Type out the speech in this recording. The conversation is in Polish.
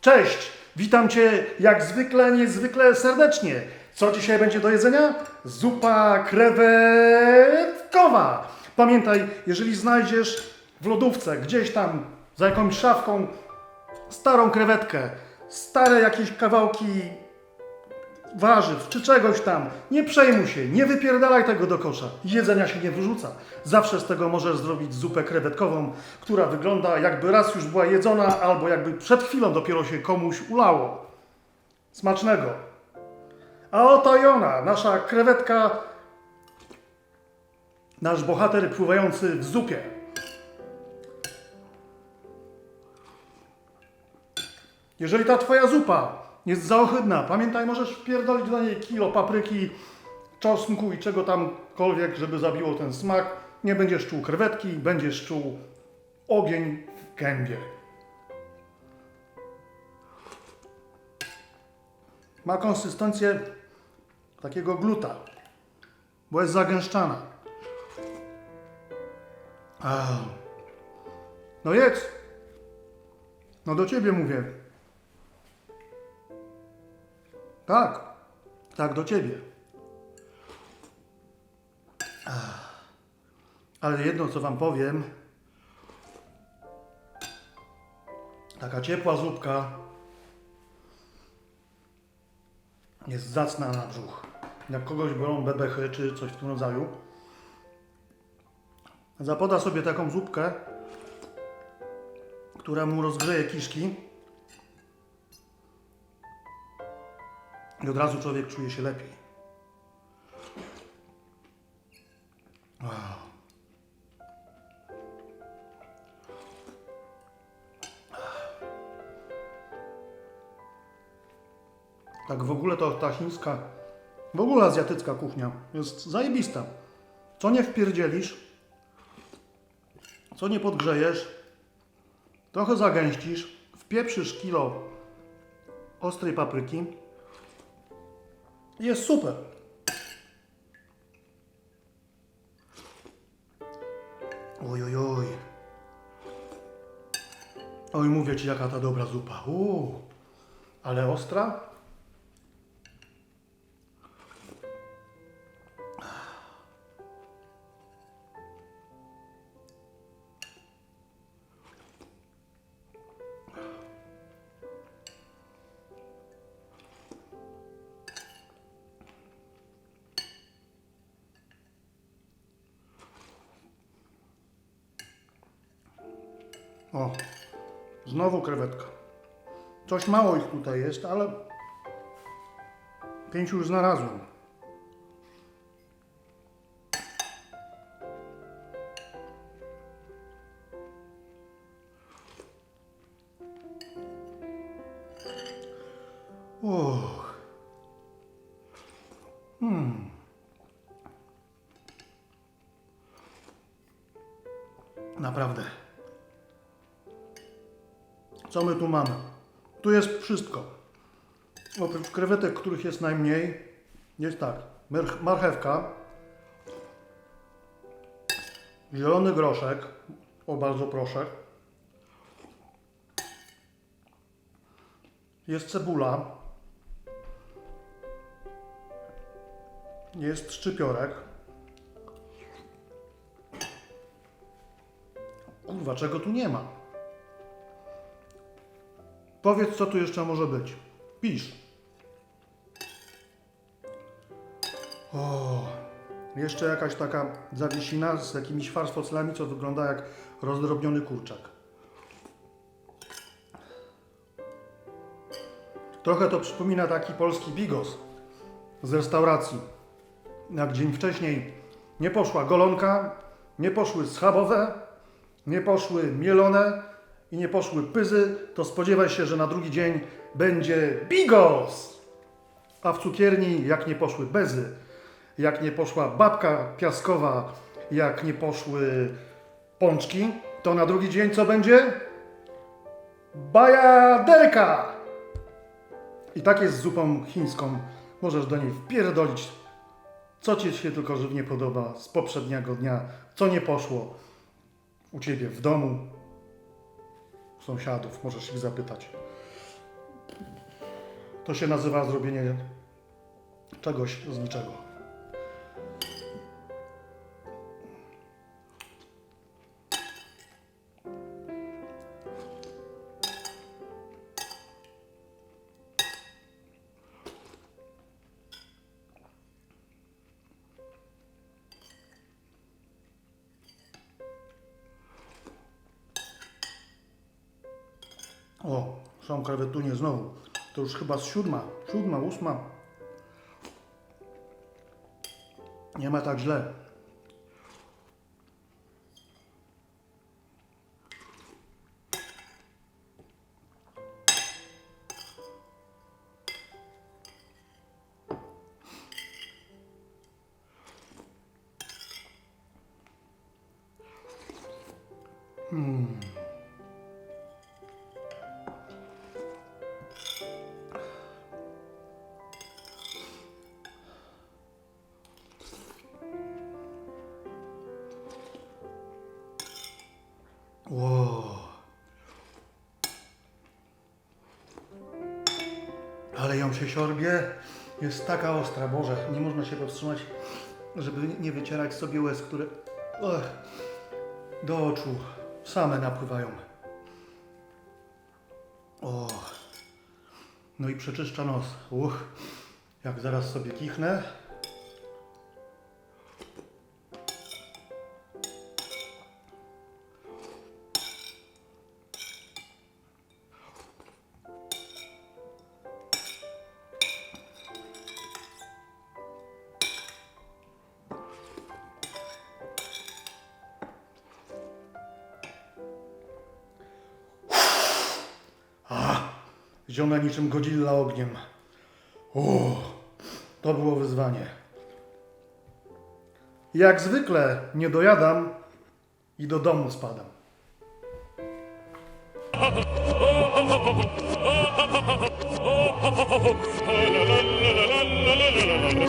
Cześć! Witam Cię jak zwykle, niezwykle serdecznie. Co dzisiaj będzie do jedzenia? Zupa krewetkowa. Pamiętaj, jeżeli znajdziesz w lodówce gdzieś tam za jakąś szafką starą krewetkę, stare jakieś kawałki warzyw czy czegoś tam, nie przejmuj się, nie wypierdalaj tego do kosza. Jedzenia się nie wyrzuca. Zawsze z tego możesz zrobić zupę krewetkową, która wygląda jakby raz już była jedzona, albo jakby przed chwilą dopiero się komuś ulało. Smacznego. A oto i ona, nasza krewetka, nasz bohater pływający w zupie. Jeżeli ta twoja zupa jest za ohydna, pamiętaj, możesz wpierdolić do niej kilo papryki, czosnku i czego tamkolwiek, żeby zabiło ten smak. Nie będziesz czuł krewetki, będziesz czuł ogień w gębie. Ma konsystencję takiego gluta, bo jest zagęszczana. No jedz. No do ciebie mówię. Tak, tak, do ciebie. Ach. Ale jedno, co wam powiem, taka ciepła zupka jest zacna na brzuch. Jak kogoś bolą bebechy czy coś w tym rodzaju, zapoda sobie taką zupkę, która mu rozgrzeje kiszki, I od razu człowiek czuje się lepiej. Tak w ogóle to ta chińska, w ogóle azjatycka kuchnia jest zajebista. Co nie wpierdzielisz, co nie podgrzejesz, trochę zagęścisz, wpieprzysz kilo ostrej papryki, jest super. Oj, oj, oj. Oj, mówię ci, jaka ta dobra zupa. Uuu, ale ostra? O, znowu krewetka. Coś mało ich tutaj jest, ale pięć już znalazłem. Uch. Hmm. Naprawdę. Co my tu mamy? Tu jest wszystko. Oprócz krewetek, których jest najmniej, jest tak. Marchewka, zielony groszek, o bardzo proszę. Jest cebula. Jest szczypiorek. Kurwa, czego tu nie ma? Powiedz, co tu jeszcze może być. Pisz. O, jeszcze jakaś taka zawiesina z jakimiś farszfocelami, co wygląda jak rozdrobniony kurczak. Trochę to przypomina taki polski bigos z restauracji. Jak dzień wcześniej nie poszła golonka, nie poszły schabowe, nie poszły mielone, i nie poszły pyzy, to spodziewaj się, że na drugi dzień będzie bigos! A w cukierni, jak nie poszły bezy, jak nie poszła babka piaskowa, jak nie poszły pączki, to na drugi dzień co będzie? Bajaderka! I tak jest z zupą chińską. Możesz do niej wpierdolić, co ci się tylko żywnie podoba z poprzedniego dnia, co nie poszło u ciebie w domu, sąsiadów, możesz ich zapytać. To się nazywa zrobienie czegoś z niczego. O, są krewetunie znowu. To już chyba z siódma, siódma, ósma. Nie ma tak źle. Ło. Ale ją się siorbie. Jest taka ostra, Boże. Nie można się powstrzymać, żeby nie wycierać sobie łez, które ech, do oczu same napływają. O. No i przeczyszcza nos. Uch. Jak zaraz sobie kichnę. Ziona niczym Godzilla ogniem. O, to było wyzwanie. Jak zwykle nie dojadam i do domu spadam.